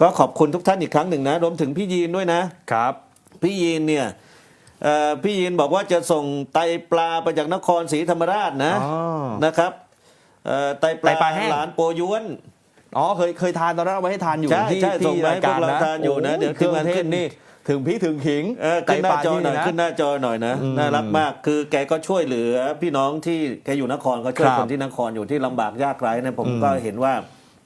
ก็ขอบคุณทุกท่านอีกครั้งหนึ่งนะรวมถึงพี่ยีนด้วยนะครับ พี่ยีนเนี่ยเอ่อพี่ยีนบอกว่าจะส่งไตปลาไปจากนครศรีธรรมราชนะอ๋อนะครับเอ่อไตปไตลาปลาแห้ง หลานโปย้วน อ๋อเคยเคยทานตอนนั้นเอาไว้ให้ทานอยู่ใช่ที่ใช่ส่ที่งมาให้รายการพวกเรานะทานอยู่นะโเดี๋ยวเครื่องทีมงานเทขึ้ศนนี่ถึงพริกถึงขิงเออขึ้นหน้าจอหน่อยไตปลาที่ขึ้นหน้าจอหน่อยนะอืมน่ารักมากคือแกก็ช่วยเหลือ พี่น้องที่แกอยู่นครก็ช่วยครับคนที่นครอยู่ที่ลำบากยากไร้นะผมอืมก็เห็นว่า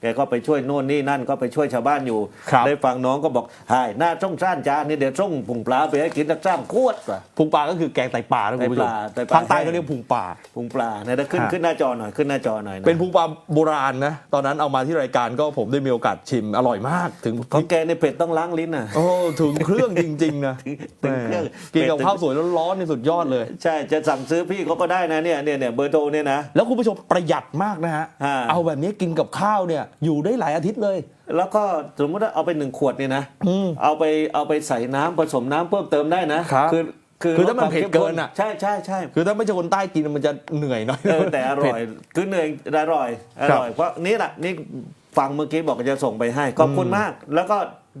แกก็ไปช่วยโน่นนี่นั่นก็ไปช่วยชาวบ้านอยู่ ครับ ได้ฟังน้องก็บอกหายหน้าช่องซ่านจานนี่เดี๋ยวช่องผงปลาไปให้กินสักจ้ามขวดว่ะ พุงปลาก็คือแกงไตปลานะคุณผู้ชมไตปลาไตปลา ภาคใต้เขาเรียกพุงปลา ผงปลาเนี่ยเดี๋ยวขึ้นฮะ ขึ้นหน้าจอหน่อยขึ้นหน้าจอหน่อยนะเป็นพุงปลาโบราณนะ ตอนนั้นเอามาที่รายการก็ผมได้มีโอกาสชิมอร่อยมากถึงของแกในเผ็ดต้องล้างลิ้นน่ะ โอ้ถึงเครื่องจริง ๆ นะถึงเครื่อง แหมกินกับข้าวสวยร้อนๆนี่สุดยอดเลย ใช่จะสั่งซื้อพี่เขาก็ได้นะเนี่ยเนี่ยเนี่ยเบอร์โทรเนี่ยนะ แล้วคุณผู้ชมประหยัดมากนะฮะฮะเอาแบบนี้กินกับข้าวเนี่ยอยู่ได้หลายอาทิตย์เลย แล้วก็สมมติว่าเอาไปหนึ่งขวดเนี่ยนะอืมเอาไปเอาไปใส่น้ำผสมน้ำเพิ่มเติมได้นะครับคือคือคือถ้ามันลดควเผ็ดข้เกินอะใช่ใช่ใช่คือถ้าไม่ใช่คนใต้กินมันจะเหนื่อยหน่อยเออแต่อร่อยเผ็ดคือเหนื่อยอร่อยอครับร่อยเพราะนี่แหละนี่ฟังเมื่อกี้บอกจะส่งไปให้ขอบคุณมาก แล้วก็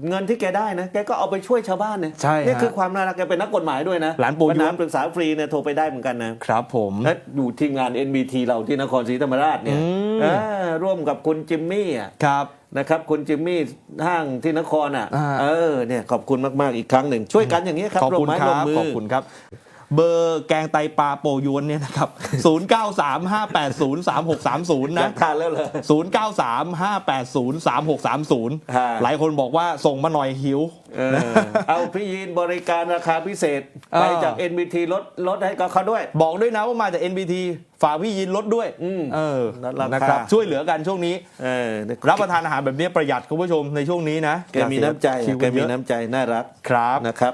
เงินที่แกได้นะ แกก็เอาไปช่วยชาวบ้านเนี่ยใช่นี่ฮะคือความน่ารักแกเป็นนักกฎหมายด้วยนะหลานปู่ปัญย้หาวนปรึกษาฟรีเนี่ยโทรไปได้เหมือนกันนะครับผมและอยู่ทีมงาน NBT เราที่นครศรีธรรมราชเนี่ย อืมเออร่วมกับคุณจิมมี่อะครับนะครับคุณจิมมี่ห้างที่นครอะอ่าเออเนี่ยขอบคุณมาก ๆ อีกครั้งหนึ่ง ช่วยกันอย่างนี้ยครับขอบคุณร่วมไม้คร่รัวมบมือขอบคุณครับ เบอร์แกงไตปลาโปยวนเนี่ยนะครับ0935803630อยานะกทานแล้วเลย0935803630ฮะหลายคนบอกว่าส่งมาหน่อยหิว เออเอาพี่ยีนบริการราคาพิเศษเออไปจาก NBT ลดลดให้กับเขาด้วย บอกด้วยนะว่ามาจาก NBT ฝากพี่ยินลดด้วยอืมเออลดราคานนะครับ ช่วยเหลือกันช่วงนี้เออรับประทานอาหารแบบนี้ประหยัดคุณผู้ชมในช่วงนี้นะแกมีน้ำใจอย่าเสียคิวแกกันมีเยอะน้ำใจน่ารักครับนะครับ